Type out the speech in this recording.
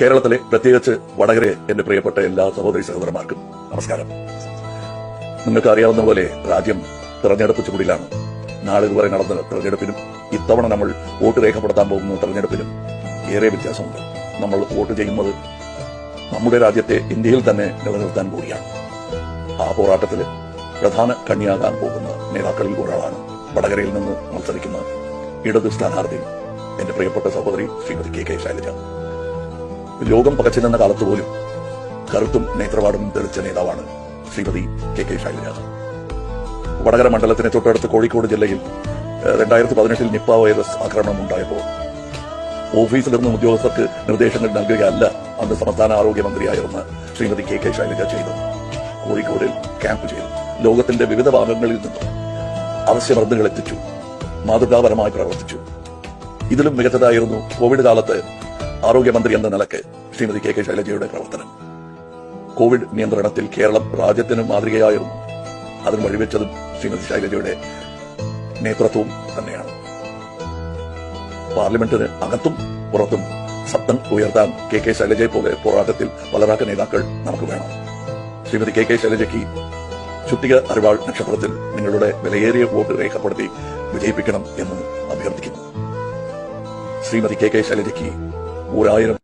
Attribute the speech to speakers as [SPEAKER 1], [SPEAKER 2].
[SPEAKER 1] കേരളത്തിലെ പ്രത്യേകിച്ച് വടകരെ എന്റെ പ്രിയപ്പെട്ട എല്ലാ സഹോദരി സഹോദരന്മാർക്കും നമസ്കാരം. നിങ്ങൾക്ക് അറിയാവുന്ന പോലെ രാജ്യം തെരഞ്ഞെടുപ്പ് ചൂടിലാണ് വരെ നടന്ന തെരഞ്ഞെടുപ്പിനും ഇത്തവണ നമ്മൾ വോട്ട് രേഖപ്പെടുത്താൻ പോകുന്ന തെരഞ്ഞെടുപ്പിനും ഏറെ വ്യത്യാസമുണ്ട്. നമ്മൾ വോട്ട് ചെയ്യുന്നത് നമ്മുടെ രാജ്യത്തെ ഇന്ത്യയിൽ തന്നെ നിലനിർത്താൻ കൂടിയാണ്. ആ പോരാട്ടത്തിൽ പ്രധാന കണ്ണിയാകാൻ പോകുന്ന നേതാക്കളിൽ ഒരാളാണ് വടകരയിൽ നിന്ന് മത്സരിക്കുന്ന ഇടത് സ്ഥാനാർത്ഥി എന്റെ പ്രിയപ്പെട്ട സഹോദരി ശ്രീമതി കെ കെ ശൈലജ. ലോകം പകച്ചു നിന്ന കാലത്ത് പോലും കറുത്തും നേത്രപാടും തെളിച്ച നേതാവാണ് ശ്രീമതി കെ കെ ശൈലജ. വടകര മണ്ഡലത്തിന് തൊട്ടടുത്ത് കോഴിക്കോട് ജില്ലയിൽ രണ്ടായിരത്തി പതിനെട്ടിൽ നിപ്പ വൈറസ് ആക്രമണം ഉണ്ടായപ്പോൾ ഓഫീസിലിരുന്ന ഉദ്യോഗസ്ഥർക്ക് നിർദ്ദേശങ്ങൾ നൽകുകയല്ല അന്ന് സംസ്ഥാന ആരോഗ്യമന്ത്രിയായിരുന്ന ശ്രീമതി കെ കെ ശൈലജ ചെയ്തു കോഴിക്കോടിൽ ക്യാമ്പ് ചെയ്തു. ലോകത്തിന്റെ വിവിധ ഭാഗങ്ങളിൽ നിന്നും അവശ്യ മരുന്നുകൾ എത്തിച്ചു. മാതൃകാപരമായി പ്രവർത്തിച്ചു. ഇതിലും മികച്ചതായിരുന്നു കോവിഡ് കാലത്ത് ആരോഗ്യമന്ത്രി എന്ന നിലയ്ക്ക് ശ്രീമതി കെ കെ ശൈലജയുടെ പ്രവർത്തനം. കോവിഡ് നിയന്ത്രണത്തിൽ കേരളം രാജ്യത്തിന് മാതൃകയായിരുന്നു അതിന് വഴിവെച്ചതും ശ്രീമതി ശൈലജയുടെ നേതൃത്വവും തന്നെയാണ്. പാർലമെന്റിന് അകത്തും പുറത്തും ശബ്ദം ഉയർത്താൻ കെ കെ ശൈലജയെ പോലെ പോരാട്ടത്തിൽ വളരാക്ക നേതാക്കൾ നമുക്ക് വേണം. ശ്രീമതി കെ കെ ശൈലജയ്ക്ക് ചുട്ടിക അറിവാൾ നക്ഷത്രത്തിൽ നിങ്ങളുടെ വിലയേറിയ വോട്ട് രേഖപ്പെടുത്തി വിജയിപ്പിക്കണം എന്ന് അഭ്യർത്ഥിക്കുന്നു. ശ്രീമതി കെ കെ ശൈലജയ്ക്ക് Well, you know.